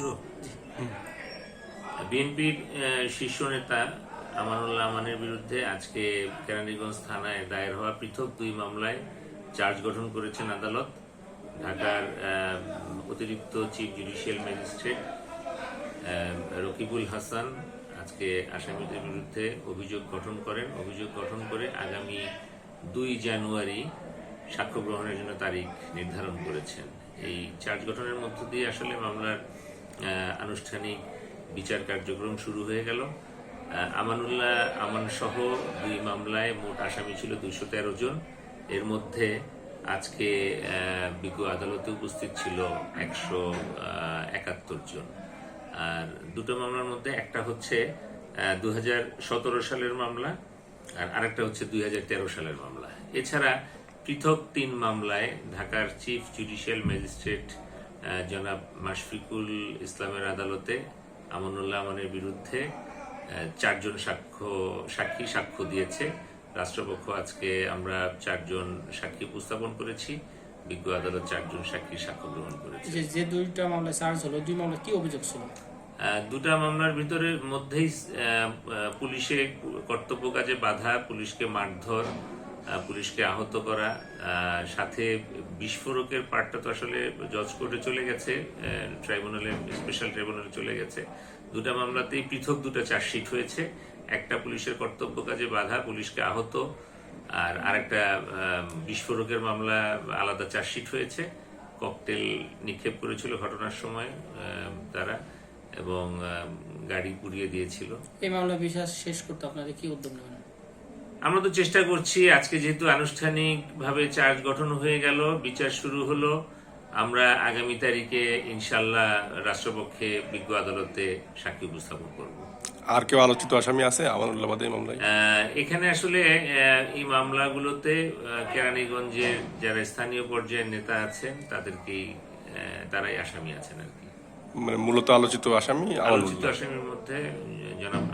শুরু বিএনপির শীর্ষ নেতা আমানুল্লাহ আমানের বিরুদ্ধে আজকে কেরানীগঞ্জ থানায় দায়ের হওয়া পৃথক দুই মামলায় চার্জ গঠন করেছেন আদালত। ঢাকার অতিরিক্ত chief judicial magistrate Rakibul Hasan আজকে আসামিদের বিরুদ্ধে অভিযোগ গঠন করেন। অভিযোগ গঠন করে আগামী দুই জানুয়ারি সাক্ষ্য গ্রহণের জন্য তারিখ নির্ধারণ করেছেন। এই চার্জ গঠনের মধ্য দিয়ে আসলে মামলার আনুষ্ঠানিক বিচার কার্যক্রম শুরু হয়ে গেল। আমানুল্লাহ আমান সহ দুই মামলায় মোট আসামি ছিল দুইশো তেরো জন। এর মধ্যে আজকে বিজ্ঞ আদালতে উপস্থিত ছিল একশো একাত্তর জন। আর দুটো মামলার মধ্যে একটা হচ্ছে দু হাজার সতেরো সালের মামলা আর আরেকটা হচ্ছে দুই হাজার তেরো সালের মামলা। এছাড়া পৃথক তিন মামলায় ঢাকার চিফ জুডিশিয়াল ম্যাজিস্ট্রেট জনাব মাশফিকুল ইসলামের আদালতে আমানুল্লাহ আমানের বিরুদ্ধে চারজন সাক্ষ্য সাক্ষী সাক্ষ্য দিয়েছে। রাষ্ট্রপক্ষ আজকে আমরা চারজন সাক্ষী উপস্থাপন করেছি। বিজ্ঞ আদালত চারজন সাক্ষী সাক্ষ্য গ্রহণ করেছে। যে দুইটা মামলা চার্জ হলো দুই মামলা কি অভিযোগ ছিল? দুটা মামলার ভিতরে মধ্যেই আহ, আহ, পুলিশে কর্তব্য কাজে বাধা পুলিশকে মারধর পুলিশকে আহত করা সাথে বিস্ফোরকের পার্টটা তো আসলে জজ কোর্টে চলে গেছে ট্রাইব্যুনালে, স্পেশাল ট্রাইব্যুনালে চলে গেছে। দুটা মামলাতেই পৃথক দুটা চার্জশিট হয়েছে, একটা পুলিশের কর্তব্য কাজে বাধা, পুলিশকে আহত, আর আরেকটা বিস্ফোরকের মামলা আলাদা চার্জশিট হয়েছে। ককটেল নিক্ষেপ করেছিল ঘটনার সময় তারা, এবং গাড়ি পুড়িয়ে দিয়েছিল। এই মামলা বিচার শেষ করতে আপনাদের কি উদ্যোগ নেবেন? আমরা তো চেষ্টা করছি আজকে যেহেতু আনুষ্ঠানিকভাবে চার্জ গঠন হয়ে গেল বিচার শুরু হলো আমরা আগামী তারিখে ইনশাল্লাহ রাষ্ট্রপক্ষে বিজ্ঞ আদালতে সাক্ষী উপস্থাপন করব। আর কেউ আলোচিত আসামি আছে? আমানুল্লাবাদে মামলায় এখানে আসলে এই মামলাগুলোতে কেরানীগঞ্জের যারা স্থানীয় পর্যায়ের নেতা আছেন তাদেরকেই তারাই আসামি আছেন আর কি। মানে মূলত আলোচিত আসামি আলোচিত আসামির মধ্যে জনাব